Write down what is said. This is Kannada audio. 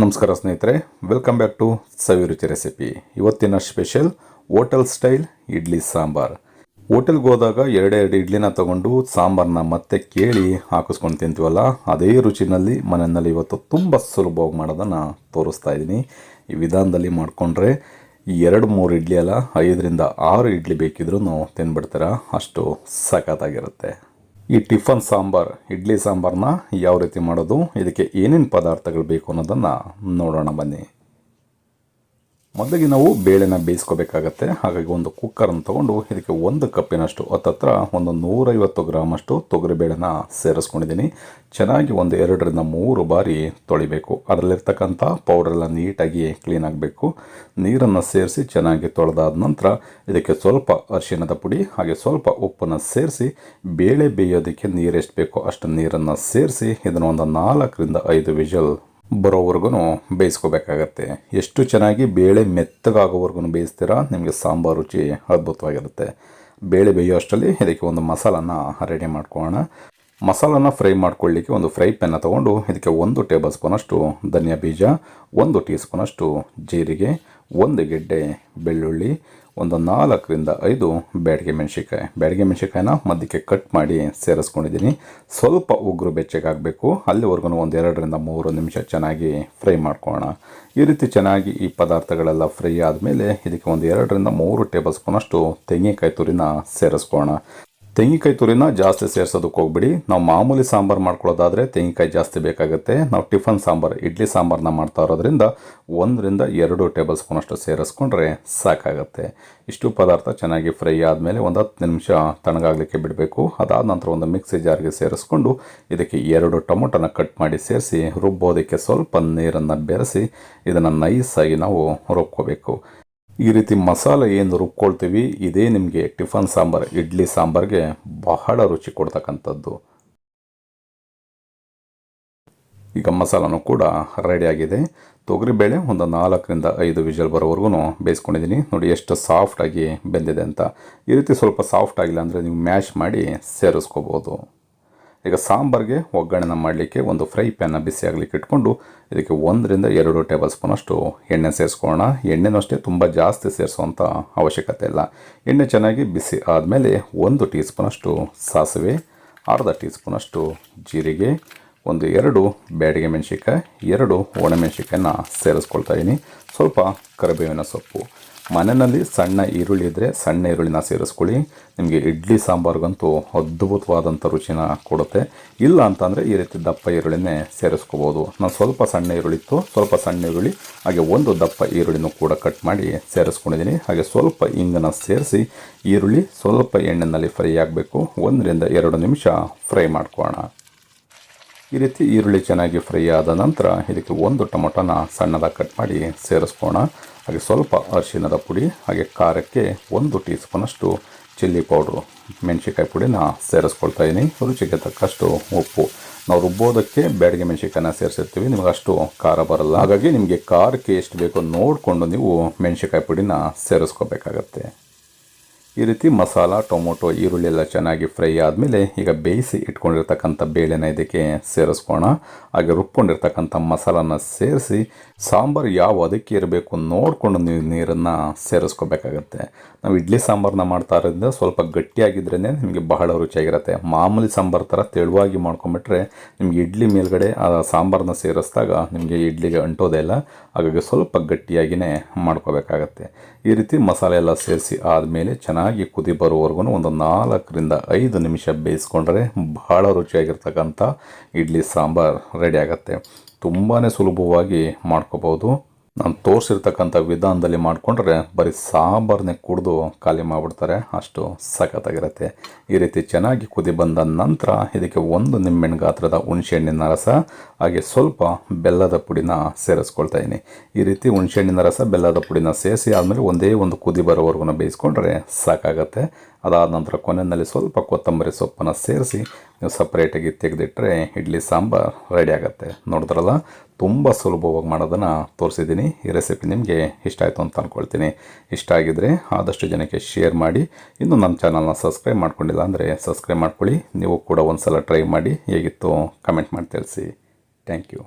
ನಮಸ್ಕಾರ ಸ್ನೇಹಿತರೆ welcome back to Saviruchi recipe ಇವತ್ತಿನ special hotel style idli sambar. ಹೋಟೆಲ್ಗೆ ಹೋದಾಗ ಎರಡೆರಡು ಇಡ್ಲಿನ ತಗೊಂಡು ಸಾಂಬಾರನ್ನ ಮತ್ತೆ ಕೇಳಿ ಹಾಕಿಸ್ಕೊಂಡು ತಿಂತೀವಲ್ಲ, ಅದೇ ರುಚಿನಲ್ಲಿ ಮನೆಯಲ್ಲಿ ಇವತ್ತು ತುಂಬ ಸುಲಭವಾಗಿ ಮಾಡೋದನ್ನು ತೋರಿಸ್ತಾ ಇದ್ದೀನಿ. ಈ ವಿಧಾನದಲ್ಲಿ ಮಾಡಿಕೊಂಡ್ರೆ ಎರಡು ಮೂರು ಇಡ್ಲಿ ಅಲ್ಲ, ಐದರಿಂದ ಆರು ಇಡ್ಲಿ ಬೇಕಿದ್ರೂ ತಿನ್ಬಿಡ್ತೀರ, ಅಷ್ಟು ಸಖತ್ತಾಗಿರುತ್ತೆ. ಈ ಟಿಫನ್ ಸಾಂಬಾರ್, ಇಡ್ಲಿ ಸಾಂಬಾರನ್ನ ಯಾವ ರೀತಿ ಮಾಡೋದು, ಇದಕ್ಕೆ ಏನೇನು ಪದಾರ್ಥಗಳು ಬೇಕು ಅನ್ನೋದನ್ನು ನೋಡೋಣ ಬನ್ನಿ. ಮೊದಲಿಗೆ ನಾವು ಬೇಳೆನ ಬೇಯಿಸ್ಕೋಬೇಕಾಗತ್ತೆ. ಹಾಗಾಗಿ ಒಂದು ಕುಕ್ಕರನ್ನು ತೊಗೊಂಡು ಇದಕ್ಕೆ ಒಂದು ಕಪ್ಪಿನಷ್ಟು, ಹತ್ತತ್ರ ಒಂದು ನೂರೈವತ್ತು ಗ್ರಾಮಷ್ಟು ತೊಗರಿಬೇಳೆನ ಸೇರಿಸ್ಕೊಂಡಿದ್ದೀನಿ. ಚೆನ್ನಾಗಿ ಒಂದು ಎರಡರಿಂದ ಮೂರು ಬಾರಿ ತೊಳಿಬೇಕು. ಅದರಲ್ಲಿರ್ತಕ್ಕಂಥ ಪೌಡ್ರೆಲ್ಲ ನೀಟಾಗಿ ಕ್ಲೀನ್ ಆಗಬೇಕು. ನೀರನ್ನು ಸೇರಿಸಿ ಚೆನ್ನಾಗಿ ತೊಳೆದಾದ ನಂತರ ಇದಕ್ಕೆ ಸ್ವಲ್ಪ ಅರಿಶಿಣದ ಪುಡಿ, ಹಾಗೆ ಸ್ವಲ್ಪ ಉಪ್ಪನ್ನು ಸೇರಿಸಿ ಬೇಳೆ ಬೇಯೋದಕ್ಕೆ ನೀರೆಷ್ಟು ಬೇಕೋ ಅಷ್ಟು ನೀರನ್ನು ಸೇರಿಸಿ ಇದನ್ನು ಒಂದು ನಾಲ್ಕರಿಂದ ಐದು ವಿಜಲ್ ಬರೋವರೆಗೂ ಬೇಯಿಸ್ಕೋಬೇಕಾಗತ್ತೆ. ಎಷ್ಟು ಚೆನ್ನಾಗಿ ಬೇಳೆ ಮೆತ್ತಗಾಗೋವರೆಗೂ ಬೇಯಿಸ್ತೀರಾ ನಿಮಗೆ ಸಾಂಬಾರು ರುಚಿ ಅದ್ಭುತವಾಗಿರುತ್ತೆ. ಬೇಳೆ ಬೇಯೋ ಅಷ್ಟರಲ್ಲಿ ಇದಕ್ಕೆ ಒಂದು ಮಸಾಲನ ರೆಡಿ ಮಾಡ್ಕೊಳ್ಳೋಣ. ಮಸಾಲನ ಫ್ರೈ ಮಾಡ್ಕೊಳ್ಳಿಕ್ಕೆ ಒಂದು ಫ್ರೈ ಪ್ಯಾನ್ನ ತೊಗೊಂಡು ಇದಕ್ಕೆ ಒಂದು ಟೇಬಲ್ ಸ್ಪೂನಷ್ಟು ಧನಿಯಾ ಬೀಜ ಒಂದು ಟೀ ಸ್ಪೂನಷ್ಟು ಜೀರಿಗೆ ಒಂದು ಗೆಡ್ಡೆ, ಬೆಳ್ಳುಳ್ಳಿ, ಒಂದು ನಾಲ್ಕರಿಂದ ಐದು ಬ್ಯಾಡಿಗೆ ಮೆಣಸಿಕಾಯಿ ಬ್ಯಾಡಿಗೆ ಮೆಣಸಿಕಾಯಿನ ಮಧ್ಯಕ್ಕೆ ಕಟ್ ಮಾಡಿ ಸೇರಿಸ್ಕೊಂಡಿದ್ದೀನಿ. ಸ್ವಲ್ಪ ಉಗುರು ಬೆಚ್ಚಗಾಗಬೇಕು. ಅಲ್ಲಿವರೆಗೂ ಒಂದು ಎರಡರಿಂದ ಮೂರು ನಿಮಿಷ ಚೆನ್ನಾಗಿ ಫ್ರೈ ಮಾಡ್ಕೊಳ್ಳೋಣ. ಈ ರೀತಿ ಚೆನ್ನಾಗಿ ಈ ಪದಾರ್ಥಗಳೆಲ್ಲ ಫ್ರೈ ಆದಮೇಲೆ ಇದಕ್ಕೆ ಒಂದು ಎರಡರಿಂದ ಮೂರು ಟೇಬಲ್ ಸ್ಪೂನಷ್ಟು ತೆಂಗಿನಕಾಯಿ ತುರಿನ ಸೇರಿಸ್ಕೊಳ್ಳೋಣ. ತೆಂಗಿನಕಾಯಿ ತುರಿನ ಜಾಸ್ತಿ ಸೇರಿಸೋದಕ್ಕೆ ಹೋಗ್ಬಿಡಿ. ನಾವು ಮಾಮೂಲಿ ಸಾಂಬಾರು ಮಾಡ್ಕೊಳ್ಳೋದಾದರೆ ತೆಂಗಿನಕಾಯಿ ಜಾಸ್ತಿ ಬೇಕಾಗುತ್ತೆ. ನಾವು ಟಿಫನ್ ಸಾಂಬಾರು, ಇಡ್ಲಿ ಸಾಂಬಾರನ್ನ ಮಾಡ್ತಾ ಇರೋದ್ರಿಂದ ಒಂದರಿಂದ ಎರಡು ಟೇಬಲ್ ಸ್ಪೂನಷ್ಟು ಸೇರಿಸ್ಕೊಂಡ್ರೆ ಸಾಕಾಗುತ್ತೆ. ಇಷ್ಟು ಪದಾರ್ಥ ಚೆನ್ನಾಗಿ ಫ್ರೈ ಆದಮೇಲೆ ಒಂದು ಹತ್ತು ನಿಮಿಷ ತಣ್ಣಗಾಗಲಿಕ್ಕೆ ಬಿಡಬೇಕು. ಅದಾದ ನಂತರ ಒಂದು ಮಿಕ್ಸಿ ಜಾರ್ಗೆ ಸೇರಿಸ್ಕೊಂಡು ಇದಕ್ಕೆ ಎರಡು ಟೊಮೊಟೊನ ಕಟ್ ಮಾಡಿ ಸೇರಿಸಿ, ರುಬ್ಬೋದಕ್ಕೆ ಸ್ವಲ್ಪ ನೀರನ್ನು ಬೆರೆಸಿ, ಇದನ್ನು ನೈಸಾಗಿ ನಾವು ರುಬ್ಕೋಬೇಕು. ಈ ರೀತಿ ಮಸಾಲೆ ಏನು ರುಬ್ಕೊಳ್ತೀವಿ, ಇದೇ ನಿಮಗೆ ಟಿಫನ್ ಸಾಂಬಾರ್, ಇಡ್ಲಿ ಸಾಂಬಾರ್ಗೆ ಬಹಳ ರುಚಿ ಕೊಡ್ತಕ್ಕಂಥದ್ದು. ಈಗ ಮಸಾಲನೂ ಕೂಡ ರೆಡಿಯಾಗಿದೆ ತೊಗರಿಬೇಳೆ ಒಂದು ನಾಲ್ಕರಿಂದ ಐದು ವಿಜಲ್ ಬರೋವರೆಗೂ ಬೇಯಿಸ್ಕೊಂಡಿದ್ದೀನಿ. ನೋಡಿ ಎಷ್ಟು ಸಾಫ್ಟಾಗಿ ಬೆಂದಿದೆ ಅಂತ. ಈ ರೀತಿ ಸ್ವಲ್ಪ ಸಾಫ್ಟ್ ಆಗಿಲ್ಲ ಅಂದರೆ ನೀವು ಮ್ಯಾಶ್ ಮಾಡಿ ಸೇರಿಸ್ಕೋಬೋದು. ಈಗ ಸಾಂಬಾರಿಗೆ ಒಗ್ಗರಣೆನ ಮಾಡಲಿಕ್ಕೆ ಒಂದು ಫ್ರೈ ಪ್ಯಾನ್ನ ಬಿಸಿ ಆಗಲಿಕ್ಕೆ ಇಟ್ಕೊಂಡು ಇದಕ್ಕೆ ಒಂದರಿಂದ ಎರಡು ಟೇಬಲ್ ಸ್ಪೂನಷ್ಟು ಎಣ್ಣೆ ಸೇರಿಸ್ಕೊಳ್ಳೋಣ. ಎಣ್ಣೆನೂ ಅಷ್ಟೇ ತುಂಬ ಜಾಸ್ತಿ ಸೇರಿಸುವಂಥ ಅವಶ್ಯಕತೆ ಇಲ್ಲ. ಎಣ್ಣೆ ಚೆನ್ನಾಗಿ ಬಿಸಿ ಆದಮೇಲೆ ಒಂದು ಟೀ ಸ್ಪೂನಷ್ಟು ಸಾಸಿವೆ, ಅರ್ಧ ಟೀ ಸ್ಪೂನಷ್ಟು ಜೀರಿಗೆ, ಒಂದು ಎರಡು ಬ್ಯಾಡಿಗೆ ಮೆಣಸಿಕಾಯಿ ಎರಡು ಒಣಮೆಣಸಿಕಾಯನ್ನ ಸೇರಿಸ್ಕೊಳ್ತಾ ಇದ್ದೀನಿ ಸ್ವಲ್ಪ ಕರಿಬೇವಿನ ಸೊಪ್ಪು. ಮನೆಯಲ್ಲಿ ಸಣ್ಣ ಈರುಳ್ಳಿ ಇದ್ದರೆ ಸಣ್ಣ ಈರುಳ್ಳಿನ ಸೇರಿಸ್ಕೊಳ್ಳಿ. ನಿಮಗೆ ಇಡ್ಲಿ ಸಾಂಬಾರ್ಗಂತೂ ಅದ್ಭುತವಾದಂಥ ರುಚಿನ ಕೊಡುತ್ತೆ. ಇಲ್ಲ ಅಂತಂದರೆ ಈ ರೀತಿ ದಪ್ಪ ಈರುಳ್ಳಿನೇ ಸೇರಿಸ್ಕೋಬೋದು. ನಾನು ಸ್ವಲ್ಪ ಸಣ್ಣ ಈರುಳ್ಳಿ ಇತ್ತು. ಸ್ವಲ್ಪ ಸಣ್ಣ ಈರುಳ್ಳಿ, ಹಾಗೆ ಒಂದು ದಪ್ಪ ಈರುಳ್ಳಿನೂ ಕೂಡ ಕಟ್ ಮಾಡಿ ಸೇರಿಸ್ಕೊಂಡಿದ್ದೀನಿ. ಹಾಗೆ ಸ್ವಲ್ಪ ಇಂಗನ ಸೇರಿಸಿ ಈರುಳ್ಳಿ ಸ್ವಲ್ಪ ಎಣ್ಣೆಯಲ್ಲಿ ಫ್ರೈ ಆಗಬೇಕು. ಒಂದರಿಂದ ಎರಡು ನಿಮಿಷ ಫ್ರೈ ಮಾಡ್ಕೊಳ್ಳೋಣ. ಈ ರೀತಿ ಈರುಳ್ಳಿ ಚೆನ್ನಾಗಿ ಫ್ರೈ ಆದ ನಂತರ ಇದಕ್ಕೆ ಒಂದು ಟೊಮೊಟೊನ ಸಣ್ಣದಾಗಿ ಕಟ್ ಮಾಡಿ ಸೇರಿಸ್ಕೋಣ ಹಾಗೆ ಸ್ವಲ್ಪ ಅರಿಶಿನದ ಪುಡಿ, ಹಾಗೆ ಖಾರಕ್ಕೆ ಒಂದು ಟೀ ಸ್ಪೂನಷ್ಟು ಚಿಲ್ಲಿ ಪೌಡ್ರು ಮೆಣಸಿಕಾಯಿ ಪುಡಿನ ಸೇರಿಸ್ಕೊಳ್ತಾ ಇದ್ದೀನಿ ರುಚಿಗೆ ತಕ್ಕಷ್ಟು ಉಪ್ಪು. ನಾವು ರುಬ್ಬೋದಕ್ಕೆ ಬ್ಯಾಡಿಗೆ ಮೆಣಸಿಕಾಯಿನ ಸೇರಿಸಿರ್ತೀವಿ, ನಿಮಗೆ ಅಷ್ಟು ಖಾರ ಬರಲ್ಲ. ಹಾಗಾಗಿ ನಿಮಗೆ ಖಾರಕ್ಕೆ ಎಷ್ಟು ಬೇಕೋ ನೋಡಿಕೊಂಡು ನೀವು ಮೆಣಸಿಕಾಯಿ ಪುಡಿನ ಸೇರಿಸ್ಕೋಬೇಕಾಗತ್ತೆ. ಈ ರೀತಿ ಮಸಾಲ, ಟೊಮೊಟೊ, ಈರುಳ್ಳಿ ಎಲ್ಲ ಚೆನ್ನಾಗಿ ಫ್ರೈ ಆದಮೇಲೆ ಈಗ ಬೇಯಿಸಿ ಇಟ್ಕೊಂಡಿರ್ತಕ್ಕಂಥ ಬೇಳೆನ ಇದಕ್ಕೆ ಸೇರಿಸ್ಕೋಣ. ಹಾಗೆ ರುಬ್ಕೊಂಡಿರ್ತಕ್ಕಂಥ ಮಸಾಲನ ಸೇರಿಸಿ ಸಾಂಬಾರು ಯಾವ ಅದಕ್ಕೆ ಇರಬೇಕು ನೋಡಿಕೊಂಡು ನೀವು ನೀರನ್ನು ಸೇರಿಸ್ಕೋಬೇಕಾಗತ್ತೆ. ನಾವು ಇಡ್ಲಿ ಸಾಂಬಾರನ್ನ ಮಾಡ್ತಾ ಇರೋದ್ರಿಂದ ಸ್ವಲ್ಪ ಗಟ್ಟಿಯಾಗಿದ್ರೇ ನಿಮಗೆ ಬಹಳ ರುಚಿಯಾಗಿರುತ್ತೆ. ಮಾಮೂಲಿ ಸಾಂಬಾರು ಥರ ತೆಳುವಾಗಿ ಮಾಡ್ಕೊಂಬಿಟ್ರೆ ನಿಮಗೆ ಇಡ್ಲಿ ಮೇಲ್ಗಡೆ ಆ ಸಾಂಬಾರನ್ನ ಸೇರಿಸಿದಾಗ ನಿಮಗೆ ಇಡ್ಲಿಗೆ ಅಂಟೋದೇ ಇಲ್ಲ. ಹಾಗಾಗಿ ಸ್ವಲ್ಪ ಗಟ್ಟಿಯಾಗಿಯೇ ಮಾಡ್ಕೋಬೇಕಾಗತ್ತೆ. ಈ ರೀತಿ ಮಸಾಲೆ ಎಲ್ಲ ಸೇರಿಸಿ ಆದಮೇಲೆ ಚೆನ್ನಾಗಿ ಕುದಿ ಬರುವವರೆಗೂ ಒಂದು ನಾಲ್ಕರಿಂದ ಐದು ನಿಮಿಷ ಬೇಯಿಸ್ಕೊಂಡ್ರೆ ಬಹಳ ರುಚಿಯಾಗಿರ್ತಕ್ಕಂಥ ಇಡ್ಲಿ ಸಾಂಬಾರು ರೆಡಿ ಆಗುತ್ತೆ. ತುಂಬಾ ಸುಲಭವಾಗಿ ಮಾಡ್ಕೋಬೋದು. ನಾನು ತೋರಿಸಿರ್ತಕ್ಕಂಥ ವಿಧಾನದಲ್ಲಿ ಮಾಡಿಕೊಂಡ್ರೆ ಬರೀ ಸಾಂಬಾರನ್ನೇ ಕುಡಿದು ಖಾಲಿ ಮಾಡಿಬಿಡ್ತಾರೆ. ಅಷ್ಟು ಸಖತ್ತಾಗಿರುತ್ತೆ. ಈ ರೀತಿ ಚೆನ್ನಾಗಿ ಕುದಿ ಬಂದ ನಂತರ ಇದಕ್ಕೆ ಒಂದು ನಿಂಬೆಣ್ಣು ಗಾತ್ರದ ಹುಣಸೆಹಣ್ಣಿನ ರಸ, ಹಾಗೆ ಸ್ವಲ್ಪ ಬೆಲ್ಲದ ಪುಡಿನ ಸೇರಿಸ್ಕೊಳ್ತಾ ಈ ರೀತಿ ಹುಣಸೆಹಣ್ಣಿನ ರಸ, ಬೆಲ್ಲದ ಪುಡಿನ ಸೇರಿಸಿ ಆದಮೇಲೆ ಒಂದೇ ಒಂದು ಕುದಿ ಬರೋವರೆಗೂ ಬೇಯಿಸ್ಕೊಂಡ್ರೆ ಸಾಕಾಗತ್ತೆ. ಅದಾದ ನಂತರ ಕೊನೆಯಲ್ಲಿ ಸ್ವಲ್ಪ ಕೊತ್ತಂಬರಿ ಸೊಪ್ಪನ್ನು ಸೇರಿಸಿ ನೀವು ಸಪ್ರೇಟಾಗಿ ತೆಗೆದಿಟ್ಟರೆ ಇಡ್ಲಿ ಸಾಂಬಾರು ರೆಡಿ ಆಗುತ್ತೆ. ನೋಡಿದ್ರಲ್ಲ, ತುಂಬ ಸುಲಭವಾಗಿ ಮಾಡೋದನ್ನು ತೋರಿಸಿದ್ದೀನಿ. ಈ ರೆಸಿಪಿ ನಿಮಗೆ ಇಷ್ಟ ಆಯಿತು ಅಂತ ಅಂದ್ಕೊಳ್ತೀನಿ ಇಷ್ಟ ಆಗಿದ್ದರೆ ಆದಷ್ಟು ಜನಕ್ಕೆ ಶೇರ್ ಮಾಡಿ. ಇನ್ನು ನಮ್ಮ ಚಾನಲ್ನ ಸಬ್ಸ್ಕ್ರೈಬ್ ಮಾಡ್ಕೊಂಡಿಲ್ಲ ಅಂದರೆ ಸಬ್ಸ್ಕ್ರೈಬ್ ಮಾಡ್ಕೊಳ್ಳಿ. ನೀವು ಕೂಡ ಒಂದು ಸಲ ಟ್ರೈ ಮಾಡಿ. ಹೇಗಿತ್ತು? ಕಮೆಂಟ್ ಮಾಡಿ ತಿಳಿಸಿ. Thank you